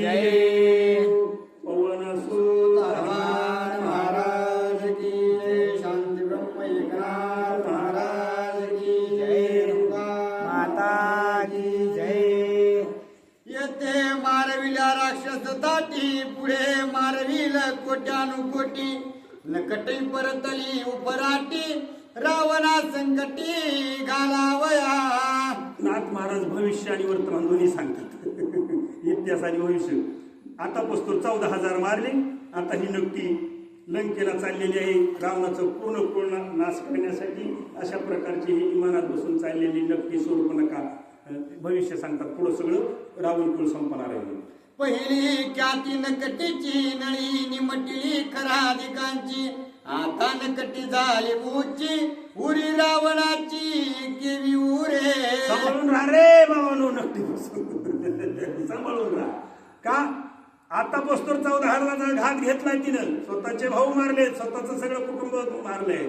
जय. पवन हनुमान महाराज की जय. शांती ब्रह्म एकनाथ महाराज की जय. माता की जय. येथे मारविला राक्षस ताटी पुढे मारविल कोट्यानुकोटी. नकटी परतली उपराटी रावणा संकटी घालावया. नाथ महाराज भविष्य आणि वर्तमान दोन्ही सांगतात. आणि भविष्य आता पस्तूर चौदा हजार मारले. आता ही नक्की लंकेला चाललेली आहे. रावणाचं पूर्ण पूर्ण नाश करण्यासाठी अशा प्रकारची ही इमानात बसून चाललेली नक्की स्वरूप नका भविष्य सांगतात पुढं सगळं. रावण कुळ संपणार आहे. पहिली ख्याती नकटीची नळी निमटली खराधिकांची. आता नकटी झाली उची उरी रावणाची केवी उरे. सांभाळून राहा रे बाबानो नक्की बसून सांभाळून राहा. का? आता बसतोर चौदा हजाराचा घात घेतलाय तिनं स्वतःचे भाऊ मारले स्वतःचं सगळं कुटुंब मारलंय.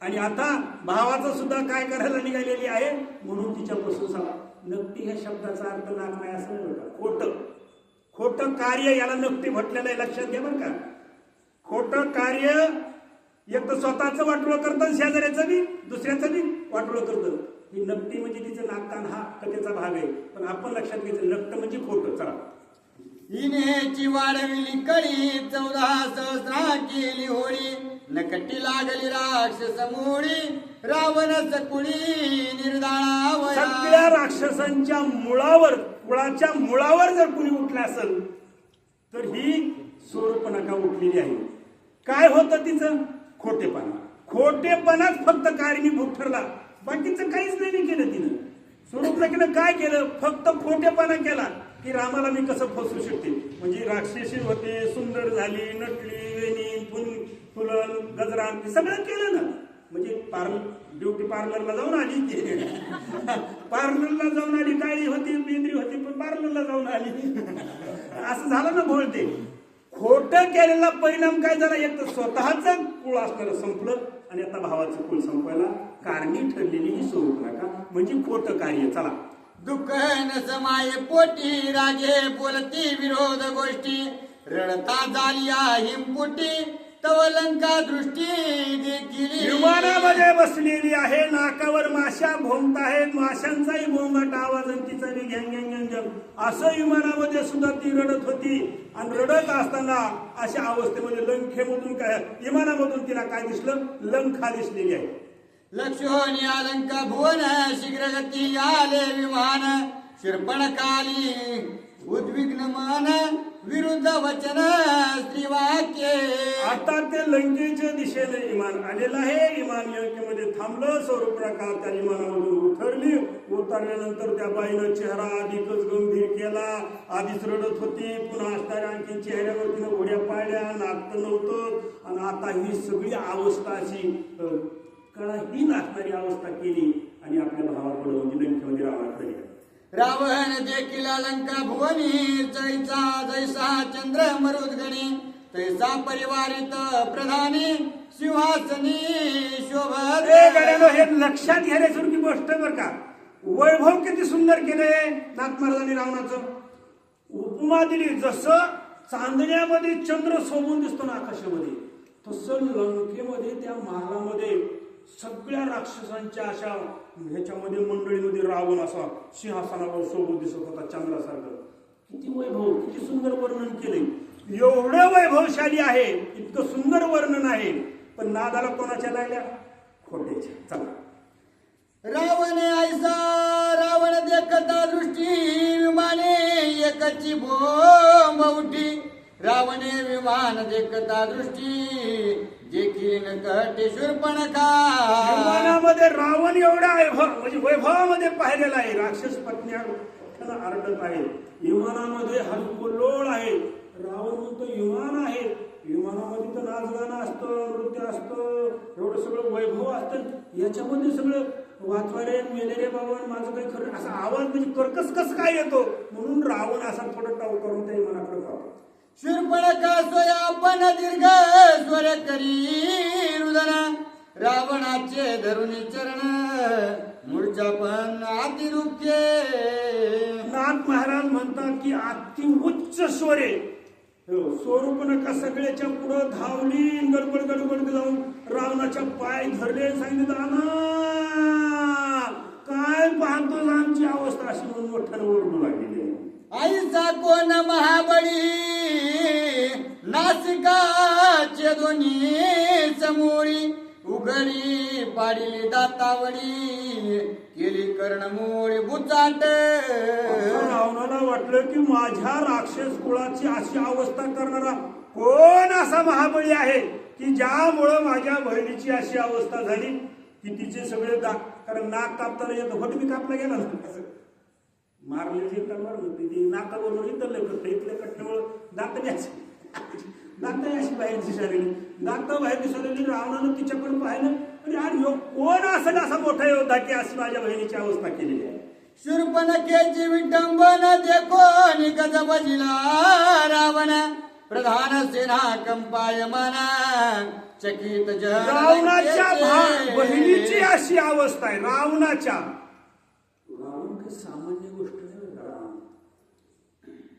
आणि आता भावाचं सुद्धा काय करायला निघालेली आहे? म्हणून तिच्यापासून सांगा. नक्की ह्या शब्दाचा अर्थ लाग नाही असं नाही बरं खोटं. खोटं कार्य याला नक्की म्हटलेलं आहे. लक्षात घ्या बरं का. खोटं कार्य एक तर स्वतःचं वाटोळं करतं शेजाऱ्याचं बी दुसऱ्याचं बी वाटोळं करतं. ही नक्ती म्हणजे तिचं नागकान हा कथेचा भाग आहे. पण आपण लक्षात घ्यायचं नक्ट म्हणजे खोटं. चला. हिनेची वाढविली कळी चौदा सहस्रा केली होळी. नकटी लागली राक्षस मोडी रावण सकुळी निर्दाळावया. सगळ्या राक्षसांच्या मुळावर कुळाच्या मुळावर जर कुणी उठलं असेल तर ही स्वरूपनका उठलेली आहे. काय होतं तिचं? खोटेपणा. खोटेपणाच फक्त कारणीभूत ठरला. बाकीचं काहीच नाही केलं तिनं. स्वरूपनकेनं काय केलं? फक्त खोटेपणा केला की रामाला मी कसं फसवू शकते? म्हणजे राक्षसी होते सुंदर झाली नटली वेणी फुल फुलन गजरान हे सगळं केलं ना. म्हणजे पार्लर ब्युटी पार्लरला जाऊन आली की पार्लरला जाऊन आली काळी होती बेंद्री होती पण पार्लरला जाऊन आली. असं झालं ना बोलते. खोट केलेला परिणाम काय झाला? एक तर स्वतःच कुळ असणारं संपलं. आणि आता भावाचं कुल संपवायला कारणी ठरलेली ही स्वरूप नका. म्हणजे खोटं कार्य. चला. दुःख न समाये पोटी रागे बोलती विरोध गोष्टी. रडता झाली हिमपुटी तव लंका दृष्टी देखील. विमानामध्ये बसलेली आहे नाकावर माशा भोंगत आहेत माशांचाही भोंगट आवाज आणि तिचा घ्यांग घ्यांग. असं विमानामध्ये सुद्धा ती रडत होती. आणि रडत असताना अशा अवस्थेमध्ये लंखेमधून काय विमानामधून तिला काय दिसलं? लंखा दिसलेली आहे. लक्ष्मणी अलंका भुवन शीघ्रगती आले विमान. शिरपण काली उद्विग्न मन. विरुद्ध वचन स्त्रीवाक्ये. आता ते लंकेच्या दिशेने विमान आलेलं आहे. विमान लंकेमध्ये थांबलं. स्वरूप प्रकार त्या इमानामधून उतरली. उतरल्यानंतर त्या बाईनं चेहरा अधिकच गंभीर केला. आधीच रडत होती. पुन्हा असणाऱ्या आणखी चेहऱ्यावर तिनं घोड्या पाळल्या नागत नव्हतं. आणि आता ही सगळी अवस्था अशी अं, कळाही नाचणारी अवस्था केली. आणि आपल्या भावाकडे म्हणजे लंकेमध्ये रावणाकडे गेला. रावण देखील अलंका भुवनी जैसा जैसा चंद्र मरुद्गणी तैसा परिवारित प्रधानी सिंहासनी गड्यानो, हे लक्षात घेण्यासारखी गोष्ट बर का. वैभव किती सुंदर केले नाथ महाराजांनी रावणाचं. उपमा दिली जसं चांदण्यामध्ये चंद्र सोबून दिसतो ना आकाशामध्ये तसं लंकेमध्ये त्या महालामध्ये सगळ्या राक्षसांच्या अशा ह्याच्यामध्ये मंडळीमध्ये रावण असा सिंहासनावर सोबत दिसत होता चंद्रासारखं. किती वैभव किती सुंदर वर्णन केले एवढं वैभवशाली आहे इतकं सुंदर वर्णन आहे. पण नादाला कोणाच्या लागल्या? खोट्याच्या. चला. रावण ऐसा रावण देखता दृष्टी विमाने एकची भो उठी. रावणे विमान देखता दृष्टी देखील कटे शूर्पण का विमानामध्ये रावण एवढा म्हणजे वैभवामध्ये पाहिलेला आहे राक्षस पत्न्या त्याला आरडत आहे. विमानामध्ये हलकोलोळ आहे. रावण म्हणतो विमान आहे. विमानामध्ये तर नाच गाणं असतं नृत्य असतं एवढं सगळं वैभव असतं. याच्यामध्ये सगळं वाचवारे मेलेरे बाबा माझं काही खरं असा आवाज म्हणजे कर्कस कस काय येतो? म्हणून रावण असा थोडं टाव करून त्या शूर्पण का सोया पण दीर्घ स्वर करी रुदन. रावणाचे धरुणी चरण मूर्छा पण अतिरुख्ये नाथ महाराज म्हणतात की अति उच्च स्वर. हो, स्वरूपनका सगळ्याच्या पुढं धावली गडबड गडबड जाऊन रावणाच्या पाय धरले सांगितलं "दाना, काय पाहतोस? आमची अवस्था अशी म्हणून मोठ्यानं ओरडू लागलेली आहे. आईचा कोण महाबळी? नासिकाचे दोन्ही समोरी उघडी पाडली दातावडी. केली कर्णमोळी बुचाट. रावणाला वाटलं की माझ्या राक्षस कुळाची अशी अवस्था करणारा कोण असा महाबळी आहे की ज्यामुळं माझ्या बहिणीची अशी अवस्था झाली? की तिचे सगळे दात कारण नाक कापताना येत. फट मी कापला गेला असं. मारले जे तलवार होती ती नाकाबरोबर इथलं करतं इथल्या कट्ट्यामुळं दात अशी दात अशी बाहेर दिसायली दात बाहेर दिसायली रावणानं तिच्याकडे पाहिलं. आणि यार ह्यो कोण असेल असा मोठा योद्धा की अशी माझ्या बहिणीची अवस्था केलेली आहे? शूर्पणखेची विटंबन देखो निकज बजिला रावण. प्रधान सेना कंपायमान चकित जन रावणाच्या. बहिणीची अशी अवस्था आहे. रावणाच्या. रावण काही सामान्य गोष्ट नाही बरं का रावण.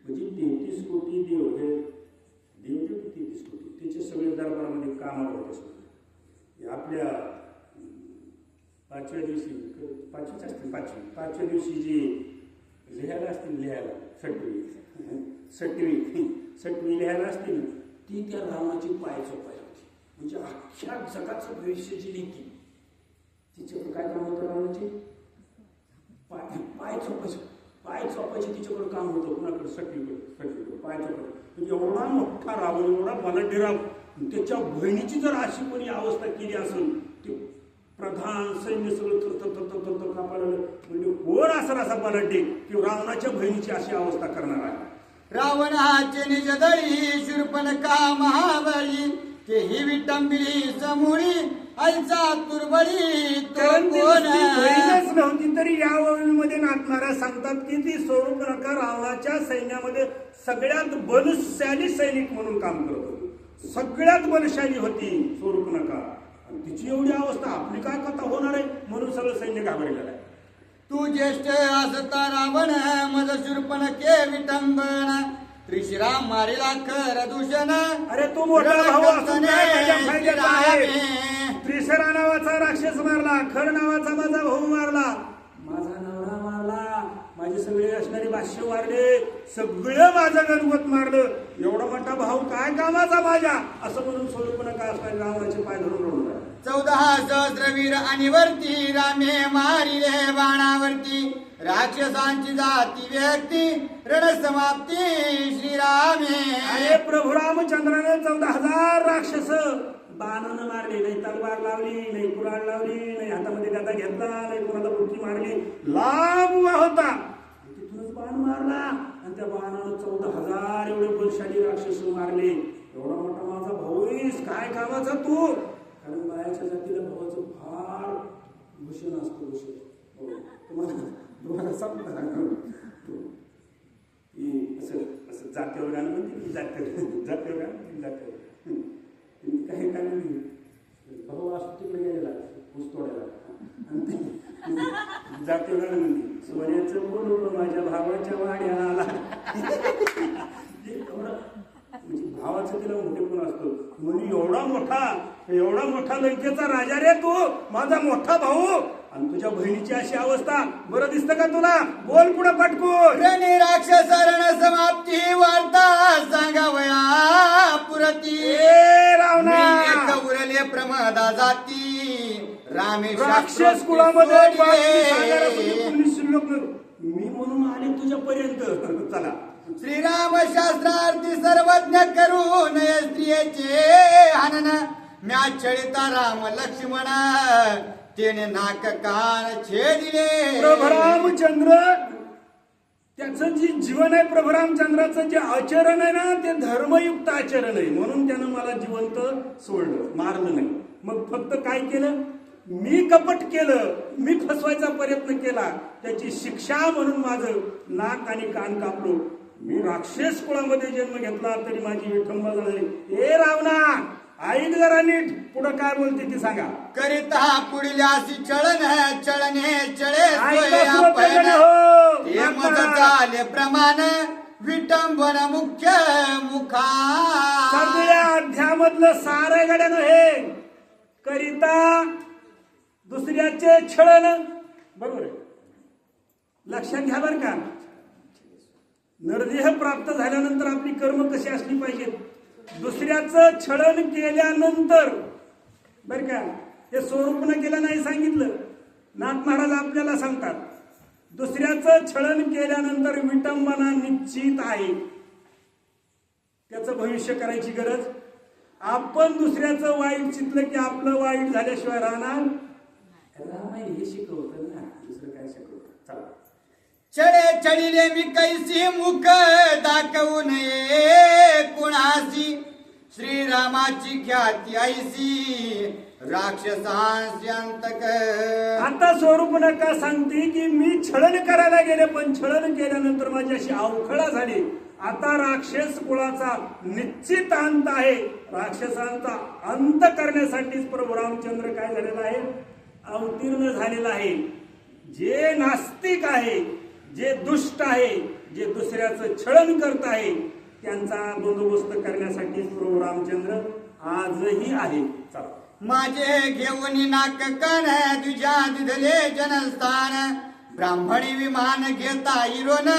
म्हणजे तेहतीस कोटी देव हे देव देव किती तेहतीस कोटी त्याचे सगळे दरबारामध्ये कामाला होत असतो आपल्या पाचव्या दिवशी पाचवीच असतील पाचवी पाचव्या दिवशी जी लिहायला असतील लिहायला सटवी सटवी सटवी लिहायला असतील ती त्या रावणाची पाय चोपाय होती. म्हणजे अख्ख्या जगाचं भविष्य जी लिहिती तिच्याकडे काय काम होतं रावणाचे पाय पाय चोपायचं पाय चोपायचे तिच्याकडे काम होतं कुणाकडे? सटवीकडे सटवीकडे पाय चोपायचं म्हणजे एवढा मोठा रावण एवढा बलाढ्य राव त्याच्या बहिणीची जर अशी कोणी अवस्था केली असेल ते प्रधान सैन्य सगळं थर थर थर थर थर थर कापायला. म्हणजे कोण असेल असा बलाढ्य की रावणाच्या बहिणीची अशी अवस्था करणार आहे. रावण हाचे निज दळी शूर्पणखा महाबळी? ते ही विटंबिली समोरी आईचा तुरबळी कोण नव्हती तरी या ओळीमध्ये नाचणाऱ्या सांगतात की ती स्वरूप नका रावणाच्या सैन्यामध्ये सगळ्यात बलशाली सैनिक म्हणून काम करत होती सगळ्यात बलशाली होती स्वरूप नका तिची एवढी अवस्था आपली काय कथा होणार आहे? म्हणून सगळं सैन्य घाबरलेलं आहे. तू ज्येष्ठ असता रावण मज शूर्पण के विटंबन. त्रिशिराम मारिला खर दूषण. अरे तू मोठा भाऊ असून. त्रिशरा नावाचा राक्षस मारला खर नावाचा माझा भाऊ मारला. माझा मारला माझे सगळे असणारे भाष्य मारले सगळं माझं गणपत मारलं. एवढा मोठा भाऊ काय कामाचा माझ्या? असं म्हणून स्वरूप काय असणारे रावणाचे पाय धरून राहिले. चौदा सहस्रवीर आणि वरती रामे मारिले बाणावरती. राक्षसांची जाती व्यक्ती रणसमाप्ती श्रीरामे. अरे प्रभू रामचंद्राने चौदा हजार राक्षस बाणानं मारले नाही तलवार लावली नाही कुराड लावली नाही हातामध्ये गदा घेतला नाही कोणाला बुटकी मारली. लांब होता. तिथूनच बाण मारला. आणि त्या बाणानं चौदा हजार एवढे बलशाली राक्षस मारले. एवढा मोठा माझा भाऊ आहेस काय कामाचा तू? कारण बायाच्या जातीला भावाचं फार भूषण असतं भूषण हो. तुम्हाला की असं असं जात्यावर गाणं म्हणते की जात्यावर जात्यावर गाणं हं. ते काही काय म्हणते भाऊ असतो तिकडे गेलेला ऊस तोडायला. आणि ते जात्यावर गाणं म्हणते सोन्याचं बोलवलं माझ्या भावाच्या वाड्याला हे एवढं म्हणजे भावाचं तिला मोठेपण असतो. म्हणजे एवढा मोठा एवढा मोठा लंकेचा राजा रे तू. माझा मोठा भाऊ. आणि तुझ्या बहिणीची अशी अवस्था. बरं दिसतं का तुला? बोल पुढे पटकून. रणी राक्षस रण समाप्ती वार्ता सांगावया पुरती. रावणा! उरले प्रमादा जाती. राक्षस कुळामध्ये. मी म्हणून आले तुझ्यापर्यंत. चला. श्रीराम शास्त्रार्थी सर्वज्ञ करून स्त्रियेचे हनन. म्या चळिता राम लक्ष्मण. तेने नाक कान छेदिले. प्रभरामचंद्र त्याचं जे जीवन आहे प्रभरामचंद्राचं जे आचरण आहे ना ते धर्मयुक्त आचरण आहे. म्हणून त्यानं मला जिवंत सोडलं मारलं नाही. मग फक्त काय केलं? मी कपट केलं मी फसवायचा प्रयत्न केला त्याची शिक्षा म्हणून माझं नाक आणि कान कापलो. मी राक्षस कुळामध्ये जन्म घेतला तरी माझी विठंबा झाली ए रावणा ऐक जरा नीट पुढं काय बोलते ती सांगा. करिता पुढल्यासी चळन चळणे चळे सुरत पयन. हो. ते मज चाले प्रमाण विटंबन मुख्य मुखा. सगळ्या अध्यामधलं सारं गड्यानं हे. करिता दुसऱ्याचे छळण. बरोबर आहे. लक्षात घ्या बरं का. नरदेह प्राप्त झाल्यानंतर आपली कर्म कशी असली पाहिजेत दुसऱ्याचं छळण केल्यानंतर. बर का. हे स्वरूपनं केलं नाही सांगितलं. नाथ महाराज आपल्याला सांगतात दुसऱ्याचं छळण केल्यानंतर विटंबना निश्चित आहे. त्याचं भविष्य करायची गरज आपण दुसऱ्याचं वाईट चितलं की आपलं वाईट झाल्याशिवाय राहणार? रामायण हे शिकवतं ना दुसरं काय शिकवतं? चला. चढे चढिले मी कैसी मुख दाखवू नये कुणासी श्रीरामाची ख्याती ऐसी आता स्वरूप नका सांगते की मी छळण करायला गेले पण छळण केल्यानंतर माझी अशी अवखळा झाली. आता राक्षस कुळाचा निश्चित अंत आहे. राक्षसांचा अंत करण्यासाठीच प्रभू रामचंद्र काय झालेला आहे? अवतीर्ण झालेला आहे. जे नास्तिक आहे जे दुष्ट आहे जे दुसऱ्याचं छळन करत आहे त्यांचा बंदोबस्त करण्यासाठीच प्रभू रामचंद्र आजही आहे. चला. माझे घेऊन नाक कण तुझ्या दिधले जनस्थान. ब्राह्मणी विमान घेता इरोन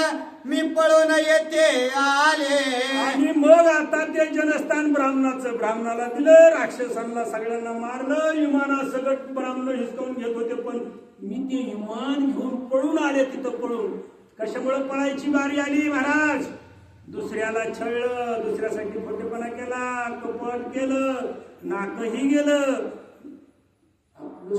मी पळून येते आले. आणि मग आता ते जनस्थान ब्राह्मणाचं ब्राह्मणाला दिलं राक्षसांना सगळ्यांना मारलं विमाना सगळं ब्राह्मण हिसकावून घेत होते पण मी ते विमान घेऊन पळून आले तिथं पळून. कशामुळे पळायची बारी आली महाराज? दुसऱ्याला छळलं दुसऱ्यासाठी खोटेपणा केला कपट केलं नाकही गेलं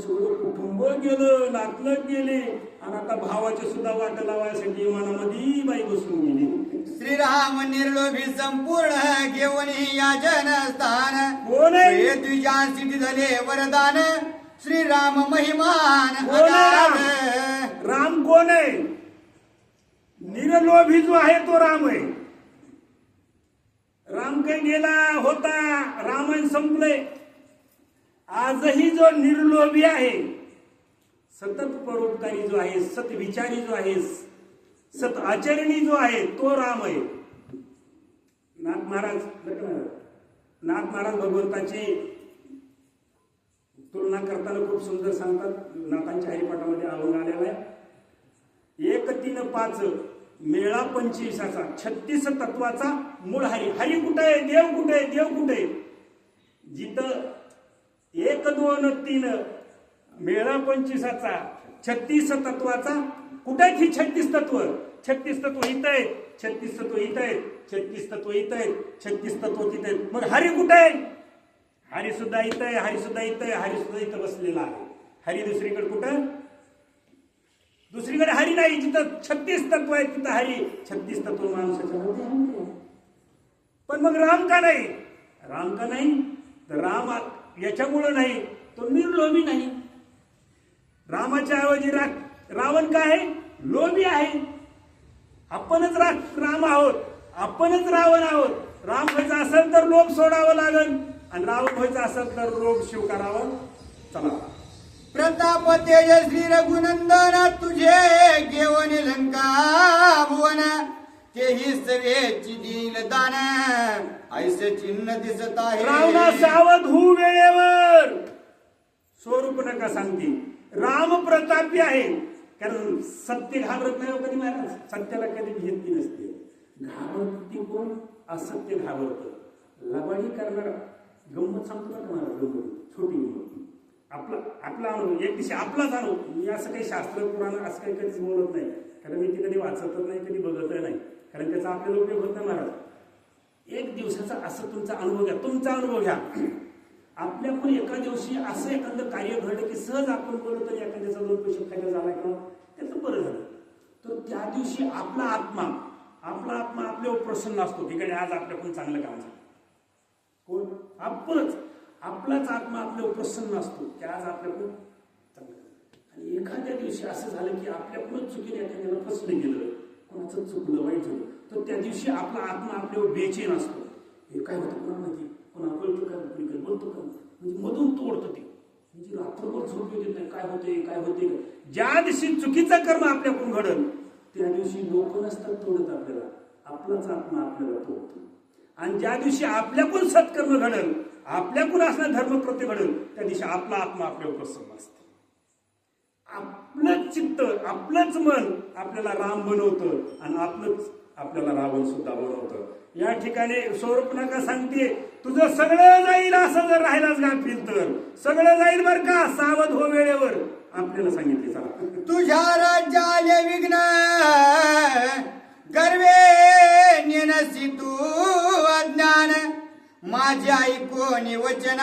सगळं कुटुंब गेलं नातलं गेले. आणि आता भावाचे सुद्धा वाट लावायसाठी विमानामध्ये बाई बसून गेली. श्रीराम निर्लोभी संपूर्ण घेऊन या जनस्थान. कोण आहे? हे तुझ्या सिद्धी झाले वरदान. श्रीराम महिमान कोण आहे? अगाध. राम? राम कोण आहे? निरलोभी जो आहे तो राम आहे. राम काही गेला होता रामायण संपले आजही जो निर्लोभी आहे सतत परोपकारी जो आहे सत विचारी जो आहे सत आचरणी जो आहे तो राम आहे. नाथ महाराज नाथ महाराज भगवंताची तुलना करताना खूप सुंदर सांगतात. नाथांच्या हरिपाठामध्ये अभंग आलेला आहे. एक तीन पाच मेळा पंचवीसाचा छत्तीस तत्वाचा मूळ हरी. हरी कुठे आहे? देव कुठे आहे? देव कुठे आहे? जिथं एक दोन तीन. मेळा पंचवीसाचा. छत्तीस तत्वाचा. कुठे ही छत्तीस तत्व? छत्तीस तत्व इथं आहेत. छत्तीस तत्व इथं आहेत. छत्तीस तत्व इथं आहेत. छत्तीस तत्व तिथं आहेत. मग हरी कुठे आहे? हरी सुद्धा इथं आहे हरी सुद्धा इथं आहे हरी सुद्धा इथं बसलेला आहे. हरी दुसरीकडे कुठं? दुसरीकडे हरी नाही जिथं छत्तीस तत्व आहे तिथं हरी. छत्तीस तत्व माणसाच्या मध्ये पण मग राम का नाही? राम का नाही? तर राम याच्यामुळं नाही तो निर्लोभी नाही. रामाच्या ऐवजी रा रावण काय आहे? लोभी आहे. आपणच रा राम आहोत. आपणच रावण आहोत. राम व्हायचं असेल तर लोभ सोडावं लागल आणि रावण व्हायचं असेल तर लोभ स्वीकारावं. चला. प्रताप तेजस्वी रघुनंदन तुझे घेऊन लंका भुवन. तेही सगळ्याची दिल दान ऐसे चिन्ह दिसत रावणा सावध होऊ वेळेवर. स्वरूप नका सांगते. राम प्रतापी आहे. कारण सत्य घाबरत नाही हो कधी महाराज? सत्याला कधी घेतली नसते. घाबरती कोण? असत्य घाबरत. लबाडी करणार गंमत सांगतो ना महाराज गंमत? छोटी गंमत आपला आपला अनुभव एक दिवशी आपलाच अनुभव मी असं काही शास्त्र पुराण असं काही कधीच बोलत नाही. कारण मी ते कधी वाचतच नाही कधी बघतही नाही. कारण त्याचा आपल्याला उपयोग होत नाही महाराज. एक दिवसाचा असं तुमचा अनुभव घ्या तुमचा अनुभव घ्या. आपल्या पण एका दिवशी असं एखादं कार्य घडलं की सहज आपण बोललो तर एखाद्याचा दोन पैसे फायदा झाला किंवा त्याचं बरं झालं. तर त्या दिवशी आपला आत्मा आपला आत्मा आपल्यावर प्रसन्न असतो. ठिकाणी आज आपल्याकडून चांगलं काम झालं. कोण? आपणच. आपलाच आत्मा आपल्यावर प्रसन्न असतो. की आज आपल्याकडून चांगलं आणि एखाद्या दिवशी असं झालं की आपल्याकडूनच चुकीने एखाद्याला फसलं गेलं. कोणाचं चुकलं वाईट झालं तर त्या दिवशी आपला आत्मा आपल्यावर बेचैन असतो. हे काय होतं कोणाला माहिती? कोणा कळतं का? कोणी काय बोलतो का? म्हणजे मधून तोडतं ते. म्हणजे रात्रभर झोप येत नाही. काय होते काय होते ज्या दिवशी चुकीचं कर्म आपल्याकडून घडल त्या दिवशी लोक नसतात तोडत आपल्याला. आपलाच आत्मा आपल्याला तोडतो. आणि ज्या दिवशी आपल्याकडून सत्कर्म घडल आपल्याकडून असणं धर्म कृत्य घडल त्या दिवशी आपला आत्मा आपल्यावर प्रसन्न असतो. आपलंच चित्त आपलंच मन आपल्याला राम बनवतं आणि आपलंच आपल्याला रावण सुद्धा बनवतं. या ठिकाणी स्वरूप नका सांगते तुझं सगळं जाईल असं जर राहिलाच गाफील तर. सगळं जाईल बर का सावध हो वेळेवर. आपल्याला सांगितले चला. तुझ्या राज्याले विघ्न गर्वे नेनसी तू अज्ञान. माझ्या ऐकोनी वचन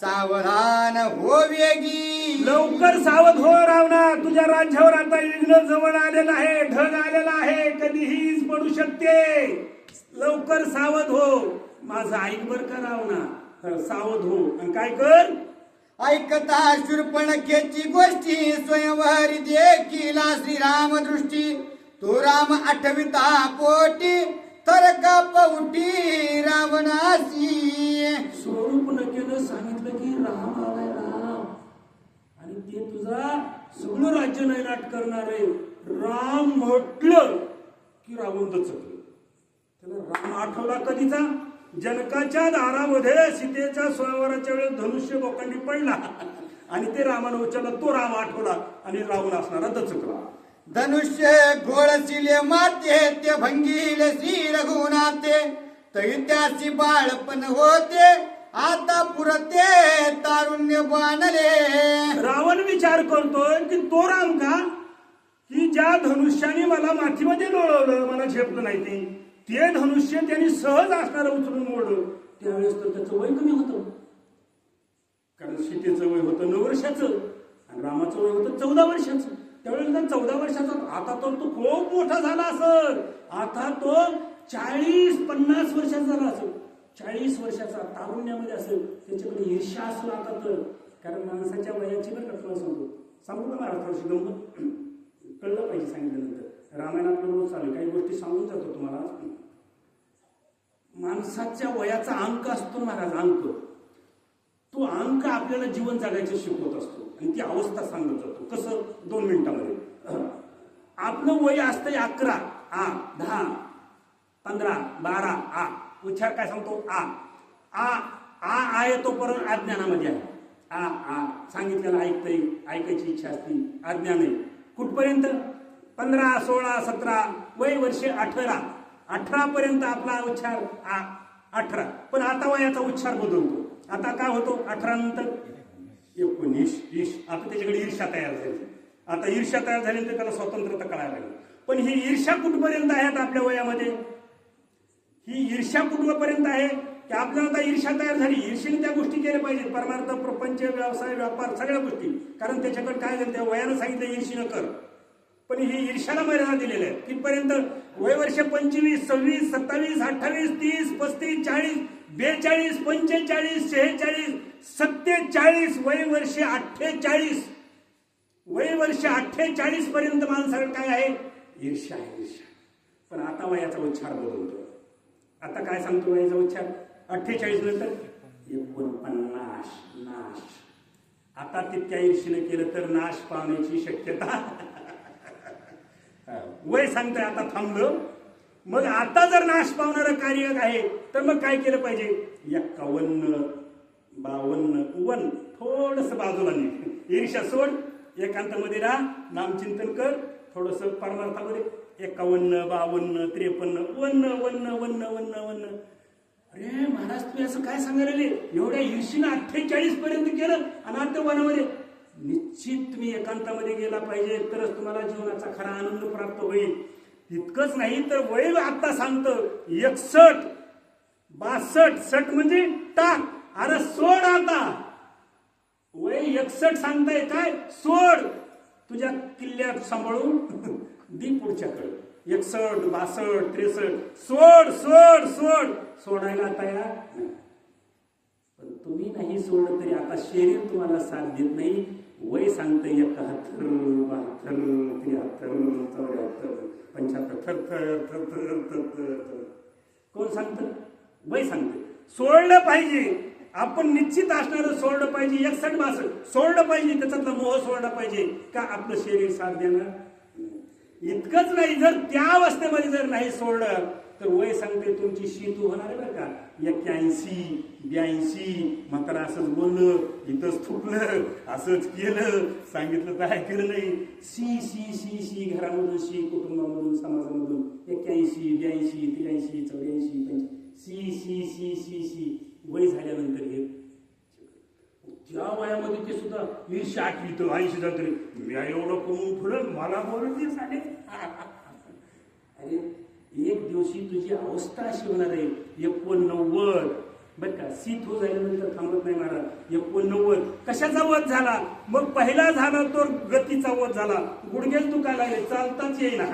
सावधान हो वेगी. लवकर सावध हो रावणा तुझ्या राज्यावर आता विघ्न जवळ आलेलं आहे ढग आलेला आहे. कधीही पडू शकते. लवकर सावध हो. माझं ऐक बर का रावणा सावध हो. आणि काय कर? ऐकता शूर्पणखेची गोष्टी स्वयंवरी देखील श्रीराम दृष्टी. तो राम आठविता पोटी तर पौटी रावणासी. स्वरूप नकेनं सांगितलं की राम ते सगळं राज्य नैनाट करणारे राम म्हटलं की रावण दचकलं त्याला राम आठवला कधीचा? जनकाच्या दारामध्ये सीतेच्या स्वयंवराच्या वेळेस धनुष्य लोकांनी पडला. आणि ते रामानं उचलला तो राम आठवला आणि रावण असणारा दचकला. धनुष्य घोळसिले माते ते भंगीले श्री रघुनाथे त्याची बाळपण होते आता पुरते तारुण्य बाणले. रावण विचार करतोय की तो राम का? की ज्या धनुष्याने मला मातीमध्ये लोळवलं मला झेपलं नाही ते. ते धनुष्य त्यांनी सहज असणारं उचलून मोडलं. त्यावेळेस तर त्याचं वय कमी होतं. कारण सीतेचं वय होतं नऊ वर्षाचं आणि रामाचं वय होतं चौदा वर्षाचं. त्यावेळेस चौदा वर्षाचा आता तर तो खूप मोठा झाला असल. आता तो चाळीस पन्नास वर्षाचा झाला असं चाळीस वर्षाचा तारुण्यामध्ये असेल त्याच्याकडे ईर्ष्या असू आता तर कारण माणसाच्या वयाची बरं कल्पना सांगतो. सांगू का महाराज थोडीशी गंमत. कळलं पाहिजे सांगितल्यानंतर. रामायणात रोज चालू काही गोष्टी सांगून जातो तुम्हाला. माणसाच्या वयाचा अंक असतो महाराज अंक. तो अंक आपल्याला जीवन जगायचं शिकवत असतो. आणि ती अवस्था सांगत जातो. कसं? दोन मिनिटामध्ये. आपलं वय असतंय अकरा. आ दहा पंधरा बारा आ. उच्चार काय सांगतो? आ. आ आ आहे परत अज्ञानामध्ये आहे. आ आ. सांगितलेलं ऐकतंय ऐकायची इच्छा असते अज्ञान आहे. कुठपर्यंत? पंधरा सोळा सतरा वय वर्षे अठरा. अठरा पर्यंत आपला उच्चार आ अठरा. पण आता वयाचा उच्चार बदलतो. आता काय होतो? अठरा नंतर? एकोणीस ईश आता त्याच्याकडे ईर्ष्या तयार झाली. आता ईर्ष्या तयार झाल्यानंतर त्याला स्वतंत्रता कळायला लागली. पण ही ईर्ष्या कुठपर्यंत आहेत आपल्या वयामध्ये? ही ईर्ष्या कुठपर्यंत आहे? की आपल्याला आता ईर्ष्या तयार झाली. ईर्षेने त्या गोष्टी केल्या पाहिजेत. परमार्थ प्रपंच व्यवसाय व्यापार सगळ्या गोष्टी. कारण त्याच्याकडे काय झालं? त्या वयानं सांगितलं ईर्षीनं कर. पण ही ईर्ष्याला मर्यादा दिलेल्या आहे तिथपर्यंत वय वर्ष पंचवीस सव्वीस सत्तावीस अठ्ठावीस तीस पस्तीस चाळीस बेचाळीस पंचेचाळीस शेहेचाळीस सत्तेचाळीस वय वर्ष अठ्ठेचाळीस. वय वर्ष अठ्ठेचाळीस पर्यंत माणसाकडे काय आहे? ईर्ष्या आहे ईर्ष्या. पण आता वयाचा उच्चार बदलतो आता काय सांगतो उच्चार? अठ्ठेचाळीस नंतर? एकोणपन्नास नाश. आता तितक्या ईर्षीनं केलं तर नाश पावण्याची शक्यता. वय सांगताय आता थांबलं. मग आता जर नाश पावणारं कार्य आहे तर मग काय केलं पाहिजे? एक्कावन्न बावन्न वन. थोडस बाजूला नीट ईर्ष्या सोड. एकांतामध्ये राहा. नामचिंतन कर. थोडस परमार्थामध्ये एकावन्न बावन्न त्रेपन्न वन्न वन्न वन्न वन्न वन्न अरे महाराज तुम्ही असं काय सांगायला एवढ्या ईर्षीनं अठ्ठेचाळीस पर्यंत केलं आणि वनामध्ये. निश्चित तुम्ही एकांतामध्ये गेला पाहिजे तरच तुम्हाला जीवनाचा खरा आनंद प्राप्त होईल. इतकंच नाही तर वय आता सांगतं एकसठ बासष्ट सट म्हणजे टाक. अरे सोड आता. वय एकसठ सांगताय काय? सोड. तुझ्या किल्ल्यात सांभाळून दी पुढच्याकडे एकसठ बासष्ट त्रेसष्ट सोड सोड सोड. सोडायला तयार पण तुम्ही नाही सोडलं तरी आता शरीर तुम्हाला साथ देत नाही. वय सांगतं एकाहत्तर बहात्तर त्र्याहत्तर चौऱ्याहत्तर पंच्याहत्तर थर थर थर थर थर थर कोण सांगतं? वय सांगत. सोडलं पाहिजे. आपण निश्चित असणारं सोडलं पाहिजे. एकसठ बासष्ट सोडलं पाहिजे. त्याच्यातला मोह सोडला पाहिजे. का आपलं शरीर साथ देणार? इतकंच नाही जर त्या अवस्थेमध्ये जर नाही सोडलं तर वय सांगते तुमची शी तू होणार आहे बरं का. एक्क्याऐंशी ब्याऐंशी मात्र असंच बोललं इथंच थुकलं असंच केलं सांगितलं तर ऐकलं नाही. सी सी सी सी घरामधून शी कुटुंबामधून समाजामधून एक्क्याऐंशी ब्याऐंशी त्र्याऐंशी चौऱ्याऐंशी सी सी सी सी सी वय झाल्यानंतर हे त्या वयामध्ये ते सुद्धा मी आठवी तर ऐंशी तरी मी एवढं कमवून ठेवलं मला बोलून ते साडे अरे एक दिवशी तुझी अवस्था अशी होणार आहे. एकोणनव्वद. बर का सीत हो झाल्यानंतर थांबत नाही महाराज. एकोणनव्वद. कशाचा वध झाला? मग पहिला झाला तो गतीचा वध झाला. गुडघेच दुखायला लागले. चालताच येईना.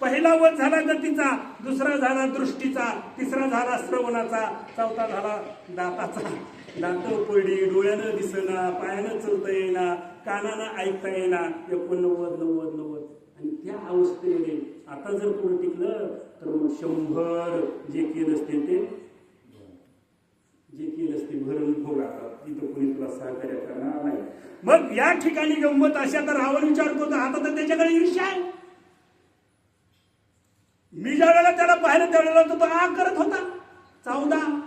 पहिला वध झाला गतीचा दुसरा झाला दृष्टीचा तिसरा झाला श्रवणाचा चौथा झाला दाताचा. दात पडली डोळ्यानं दिसना पायानं चलता येईना कानानं ऐकता येईना एकोणनव्वद नव्वद नव्वद. आणि त्या अवस्थेमध्ये आता जर कोण टिकलं तर मग शंभर जे केलं असते ते जे केलं असते भरून भोगातात तिथं कोणी तुला सहकार्य करणार नाही. मग या ठिकाणी गंमत अशा तर रावण विचारतो तर आता तर त्याच्याकडे ईर्ष्या आहे. मी ज्या वेळेला त्याला पाहिलं त्यावेळेला तो तो आग करत होता. चौदा.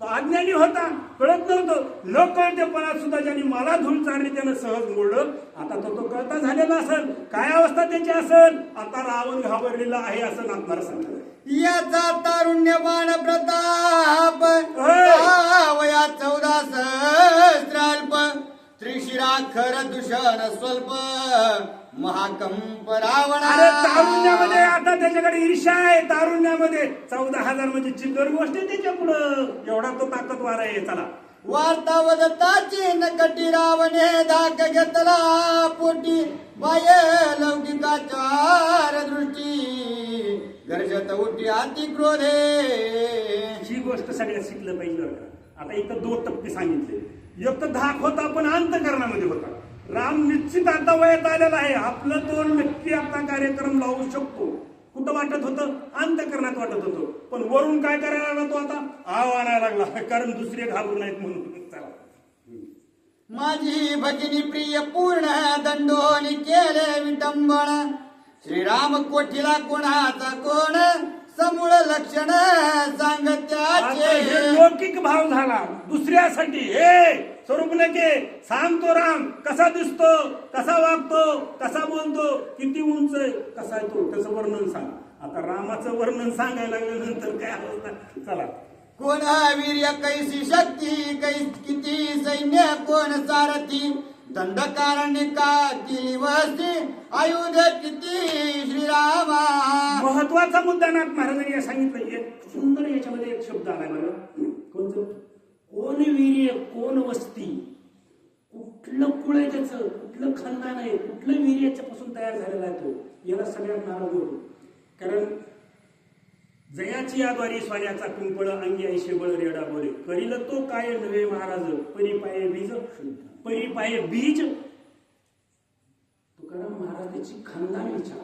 तो अज्ञानी होता कळत नव्हतं. न कळतेपणात सुद्धा ज्यांनी मला धूळ चारली त्यानं सहज मोडलं आता तो तो कळता झालेला असेल. काय अवस्था त्याची असेल? आता रावण घाबरलेला आहे असं नागणार सांगतात. याचा तारुण्यवान प्रताप होय. वया चौदा सहस्राल्प. त्रिशिराखर दूषण स्वल्प. महाकंप रावणा. अरे तारुण्यामध्ये आता त्याच्याकडे ईर्षा आहे. तारुण्यामध्ये चौदा हजार म्हणजे चिल्लर गोष्ट आहे त्याच्या पुढं. एवढा तो ताकदवार आहे. चला. वार्ता वदताची नकटी रावणे धाक घेतला. पोटी बाय लौकिकाचार दृष्टी गर्जत उठी अति क्रोधे ही गोष्ट सगळ्यात शिकलं पाहिजे बरं का. आता इथं दोन टप्पे सांगितले. एक तर धाक होता पण अंतकरणामध्ये होता. राम निश्चित आता वयात आलेला आहे. आपलं तो नक्की आता कार्यक्रम लावू शकतो. कुठं वाटत होतं? अंतकरणात वाटत होतं. पण वरून काय करायला लागला तो आता? आव आणायला लागला. कारण दुसरे घाबरू नाहीत म्हणून. माझी भगिनी प्रिय पूर्ण दंडोनी केले विटंबण. श्रीराम कोठीला कोणाचा कोण? समूळ लक्षण सांगत्या भाव झाला. दुसऱ्यासाठी हे स्वरूप नके सांग तो राम कसा दिसतो कसा वागतो कसा बोलतो किती उंच आहे कसा आहे तो? त्याचं वर्णन सांग. आता रामाचं वर्णन सांगायला लागल्यानंतर काय अवस्था? चला. कोण वीर्य कैसी शक्ती? कैस किती सैन्य कोण सारथी? दंडकारण्य का केली वस्ती आयुध किती श्रीरामा? महत्त्वाचा मुद्दा नाथ महाराजांनी सांगितलं. एक सुंदर याच्यामध्ये एक शब्द आलाय कोणतं कोण? वीर्य कोण वस्ती? कुठलं कुळ आहे त्याचं? कुठलं खानदान आहे? कुठलं वीर्य याच्यापासून तयार झालेला आहे तो? याला सगळ्यात नाराज होतो कारण जयाची याद्वारी स्वान्याचा पिंपळ अंगी ऐशे बळ रेडा बोले. करील तो काय नव्हे महाराज? परी पाय बीज परी पाय बीज. तुकाराम महाराजाची खानदान विचार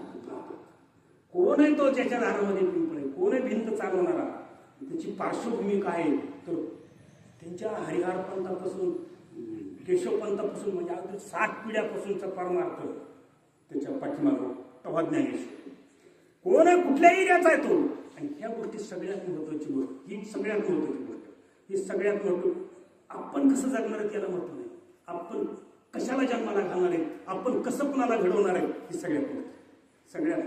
कोण आहे तो ज्याच्या दारामध्ये पिंपळ आहे? कोण आहे भिंत चालवणारा? त्याची पार्श्वभूमी काय आहे? तर त्यांच्या हरिहर पंथापासून केशवपंथापासून म्हणजे अगदी सात पिढ्यापासूनचा परमार्थ त्यांच्या पाठीमागं तवा ज्ञानेश्वर. कोण आहे? कुठल्या एरियाचा आहे तो. आणि ह्या गोष्टी सगळ्यात महत्वाची गोष्ट ही सगळ्यात महत्वाची गोष्ट. ही सगळ्यात महत्त्व आपण कसं जगणार आहे त्याला महत्त्व नाही. आपण कशाला जन्माला घालणार आहे आपण कसं कुणाला घडवणार आहे ही सगळ्यात महत्त्व सगळ्यात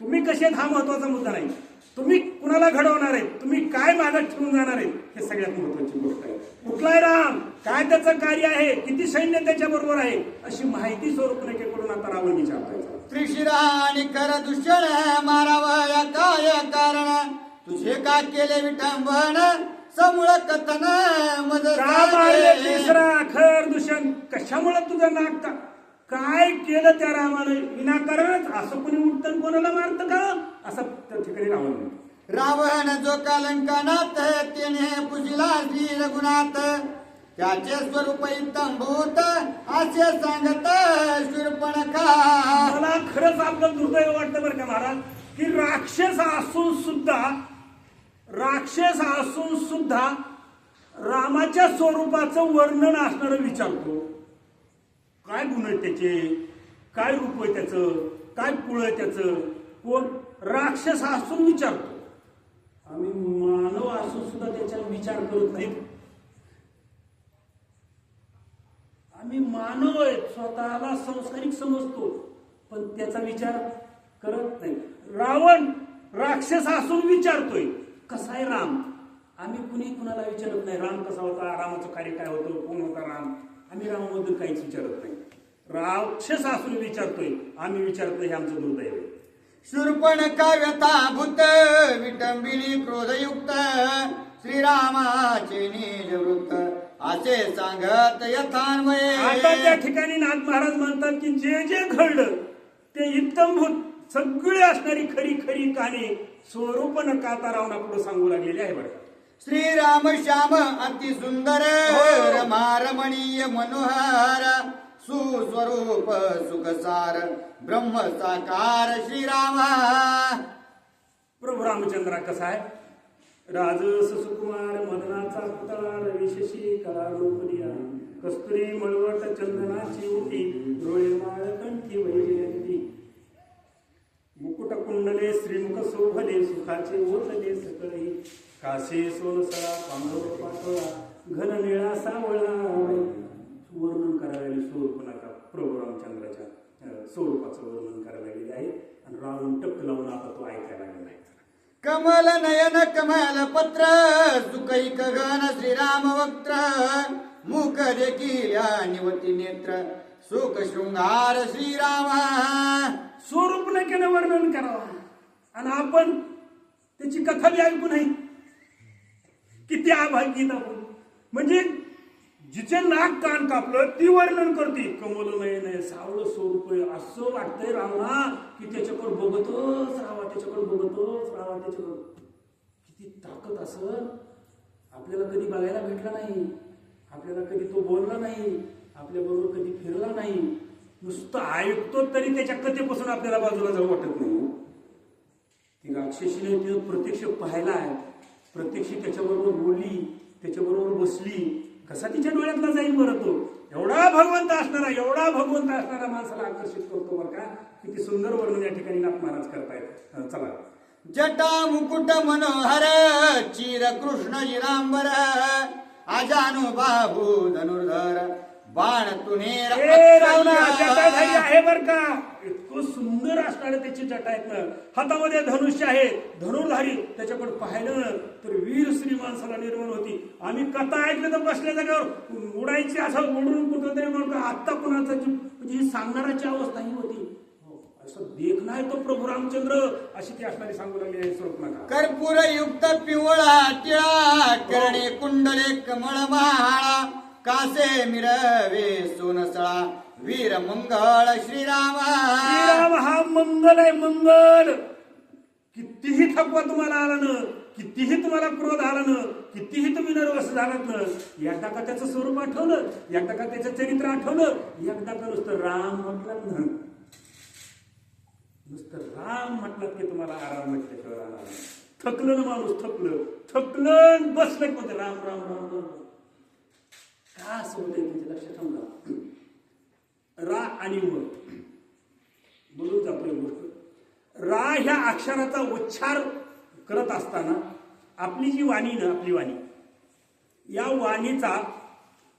तुम्ही कसे आहेत हा महत्त्वाचा मुद्दा नाही. तुम्ही कुणाला घडवणार आहे? तुम्ही काय मागत ठेवून जाणार आहे? हे सगळ्यात महत्वाची गोष्ट आहे. कुठला आहे राम काय त्याचं कार्य आहे? किती सैन्य त्याच्या बरोबर आहे? अशी माहिती स्वरूपरेखेकडून आता रावण विचारताय त्रिशिरा आणि कर दूषण मारावया काय कारण? तुझे का केले विटंबन समूळ कथन तिसरा खर दूषण कशामुळे तुझं नाक काय केलं त्या रामाने? विनाकारणच? असं कोणी उठतं कोणाला मारतं का? असं त्या ठिकाणी रावण म्हणतो. रावण जो कलंकनाथ तेने पुजिला श्री रघुनाथ. त्याचे स्वरूप इत्तंभूत असे सांगत शूर्पणखा मला खरंच आपलं दुर्दैव वाटतं बरं का महाराज की राक्षस असून सुद्धा राक्षस असून सुद्धा रामाच्या स्वरूपाचं वर्णन असणारं विचारतो. काय गुण आहेत त्याचे? काय रूप आहे त्याचं? काय कुळ आहे त्याचं? कोण? राक्षस असून विचारतो. आम्ही मानव असून सुद्धा त्याच्यावर विचार करत नाहीत आम्ही मानव आहेत स्वतःला संस्कारिक समजतो पण त्याचा विचार करत नाही. रावण राक्षस असून विचारतोय कसा आहे राम? आम्ही कुणी कुणाला विचारत नाही राम कसा होता? रामाचं कार्य काय होतं? कोण होता राम? आम्ही रामाबद्दल काहीच विचारत नाही. राक्षस असून विचारतोय आम्ही विचारत नाही हे आमचं दुर्दैव आहे. शूर्पण काव्यता भूत विटंबिनी क्रोधयुक्त श्रीरामाचे नीज वृत्त असे सांगत यथान्वये आता त्या ठिकाणी नाथ महाराज म्हणतात की जे जे घडलं ते इत्तमभूत सगळी असणारी खरी खरी कहाणी स्वरूप नकाता रावणा पुढे सांगू लागलेली आहे बरं. श्रीराम श्याम अति सुंदर हो. रमारमणीय मनोहर सुस्वरूप सुखसार ब्रह्म साकार श्रीराम। प्रभू रामचंद्रा कसा आहे राजस सुकुमार मदनाचा पुतळा विशेषी कला रूपनिया कस्तुरी मळवट चंदनाची उटी डोळे माळ कंठी वैजयंती मुकुट कुंडले श्रीमुख शोभले सुखाचे ओतले सकळी. काशी सोनसळा पांढर पातळा घन निळा सावळा. वर्णन करायला स्वरूप नका प्रभू रामचंद्राच्या स्वरूपाचं वर्णन करायला लागलेले आहे. आणि रावण टक्क लावून आता तो ऐकायला लागलेला आहे. कमल नयन कमल पत्र सुकैक गण श्रीराम वक्त्र मुख देखील निवती नेत्र सुख शृंगार श्रीराम. स्वरूप केलं वर्णन करावं. आणि आपण त्याची कथा बी ऐकू नाही किती अभागीत आपण म्हणजे जिचे नाक कान कापलं ती वर्णन करते. कमल नाही नाही सावळं स्वरूप आहे. असं वाटतंय रावणा की त्याच्याकडे बघतच राहा त्याच्याकडे बघतच राहा त्याच्याकडे. किती ताकद असं आपल्याला कधी बघायला भेटला नाही. आपल्याला कधी तो बोलला नाही. आपल्या बरोबर कधी फिरला नाही. नुसतं ऐकतो तरी त्याच्या कथेपासून आपल्याला बाजूला जाऊ वाटत नाही. ती राक्षसीने तिथं प्रत्यक्ष पाहायला आहे प्रत्यक्ष त्याच्याबरोबर बोलली त्याच्याबरोबर बसली. कसा तिच्या डोळ्यातला जाईल बरं तो? एवढा भगवंत असणारा एवढा भगवंत असणारा माणसाला आकर्षित करतो बरं का? किती सुंदर वर्णन या ठिकाणी नाथ महाराज करतायत. चला. जटा मुकुट मनोहर चिर कृष्ण जिरांबर अजानु बाहू धनुर्धर. बाण. जटाधारी आहे बर का. इतकं सुंदर असणार त्याची जटा आहेत ना हातामध्ये धनुष्य आहे. धनुर्धारी त्याच्याकडे पाहिलं तर वीर श्री माणसाला निर्माण होती. आम्ही कथा ऐकलं तर बसल्या जागेवर उडायची असं उडून कुठं तरी म्हणतो आत्ता कुणाचा म्हणजे ही सांगणाराची अवस्था ही होती. हो, असं देख नाही तो प्रभू रामचंद्र अशी ती असणारी सांगू लागली आहे स्वरूप नका कर्पूर युक्त पिवळा टिळा करणे कुंडले कमळ महाळा कासे मिरवे सोनसळा वीर मंगळ श्रीराम. श्रीराम हा मंगल आहे मंगल. कितीही थकवा तुम्हाला आला ना कितीही तुम्हाला क्रोध आला ना कितीही तुम्ही नर्वस झालात ना एकदा का त्याचं स्वरूप आठवलं एकदा का त्याचं चरित्र आठवलं एकदा का नुसतं राम म्हटलं ना. नुसतं राम म्हटलं की तुम्हाला आराम म्हटलं थकलं ना माणूस थकलं. थकलं बसलं की राम राम राम राम. का असं होतंय तुमच्या लक्षात ठेवणार रा आणि म. बोलूच आपण गोष्ट. रा ह्या अक्षराचा उच्चार करत असताना आपली जी वाणी ना आपली वाणी या वाणीचा